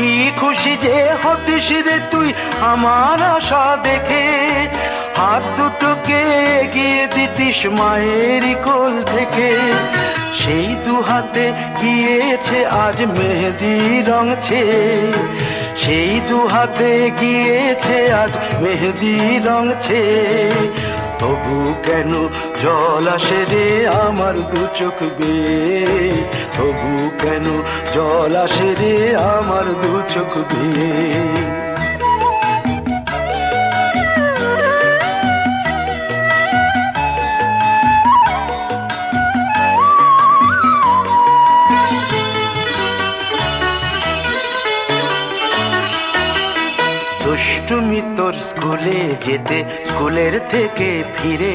কি খুশি যে হতিস রে তুই আমার আশা দেখে? হাত দুটোকে এগিয়ে দিতিস মায়ের কোল থেকে। সেই দু হাতে গিয়েছে আজ মেহেদি রংছে সেই দু হাতে গিয়েছে আজ মেহেদি রংছে তবু কেন জল আসে রে আমার দু চোখ বেয়ে? তবু কেন জল আসে রে আমার দু চোখ বেয়ে দুষ্টুমি তোর স্কুলে যেতে, স্কুলের থেকে ফিরে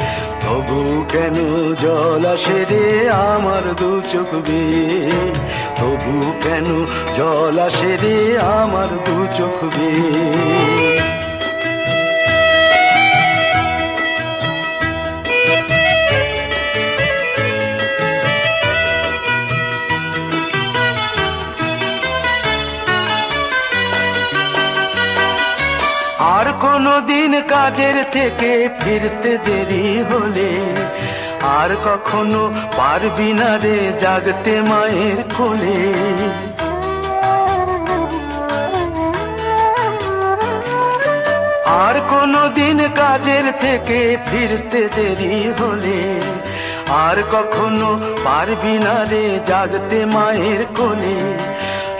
তবু কেন জল আসে রে আমার দু চোখ বেয়ে? তবু কেন জল আসে রে আমার দু চোখ বেয়ে? কোনো দিন কাজের থেকে ফিরতে দেরি হলে আর কখনো পারবি না রে জাগতে মায়ের কোলে। আর কোনো দিন কাজের থেকে ফিরতে দেরি হলে আর কখনো পারবি না রে জাগতে মায়ের কোলে।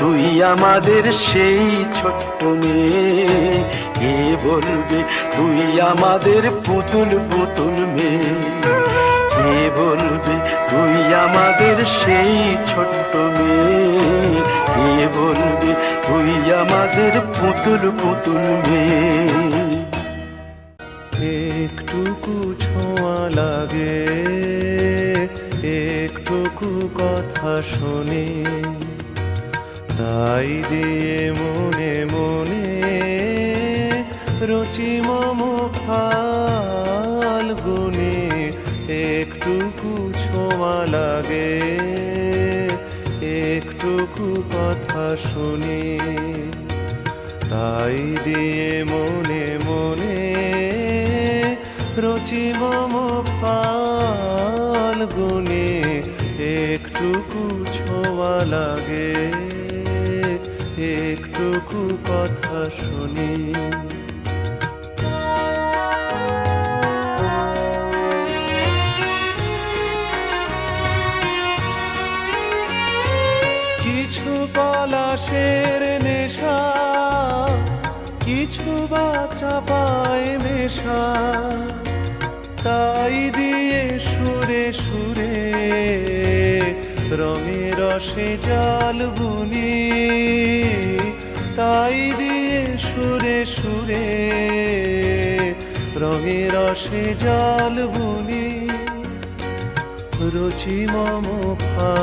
তুই আমাদের সেই ছোট্ট মেয়ে। কে বলবে? তুই আমাদের পুতুল পুতুল মেয়ে। কে বলবে? তুই আমাদের সেই ছোট্ট মেয়ে। কে বলবে? তুই আমাদের পুতুল পুতুল মেয়ে। একটুকু ছোঁয়া লাগে, একটুকু কথা শুনি। তাই দিয়ে মনে মনে রুচি মম ফাল্গুনি একটুকু ছোঁয়া লাগে, একটুকু কথা শুনি। তাই দিয়ে মনে মনে রুচি মম ফাল্গুনে একটুকু ছোঁয়া লাগে। একটুকু কথা শুনি। কিছু পলাশের নেশা কিছু বাচ্চা পায় মেশা। তাই দিয়ে সুরে সুরে রঙে রসে জল বুনি, তাই দিয়ে সুরে সুরে রঙে রসে জল বুনি। রুচি মম ফা